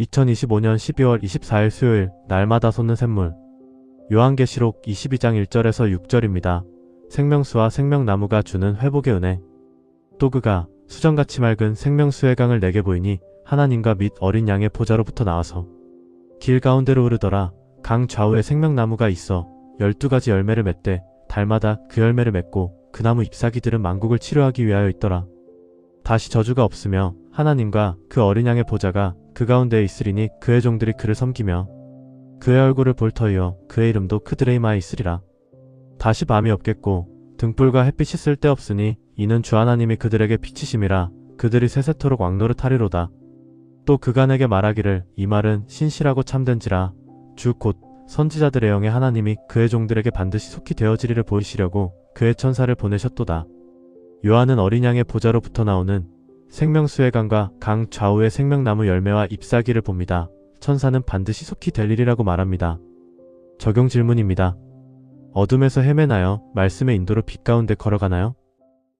2025년 12월 24일 수요일 날마다 솟는 샘물 요한계시록 22장 1절에서 6절입니다. 생명수와 생명나무가 주는 회복의 은혜 또 그가 수정같이 맑은 생명수의 강을 내게 보이니 하나님과 및 어린 양의 보좌로부터 나와서 길 가운데로 흐르더라 강 좌우에 생명나무가 있어 열두 가지 열매를 맺되 달마다 그 열매를 맺고 그 나무 잎사귀들은 만국을 치료하기 위하여 있더라. 다시 저주가 없으며 하나님과 그 어린 양의 보좌가 그 가운데에 있으리니 그의 종들이 그를 섬기며 그의 얼굴을 볼 터이요 그의 이름도 그들의 이마에 있으리라. 다시 밤이 없겠고 등불과 햇빛이 쓸데없으니 이는 주 하나님이 그들에게 비치심이라 그들이 세세토록 왕노릇 하리로다. 또 그가 내게 말하기를 이 말은 신실하고 참된지라 주 곧 선지자들의 영에 하나님이 그의 종들에게 반드시 속히 되어지리를 보이시려고 그의 천사를 보내셨도다. 요한은 어린 양의 보좌로부터 나오는 생명수의 강과 강 좌우의 생명나무 열매와 잎사귀를 봅니다. 천사는 반드시 속히 될 일이라고 말합니다. 적용 질문입니다. 어둠에서 헤매나요? 말씀의 인도로 빛 가운데 걸어가나요?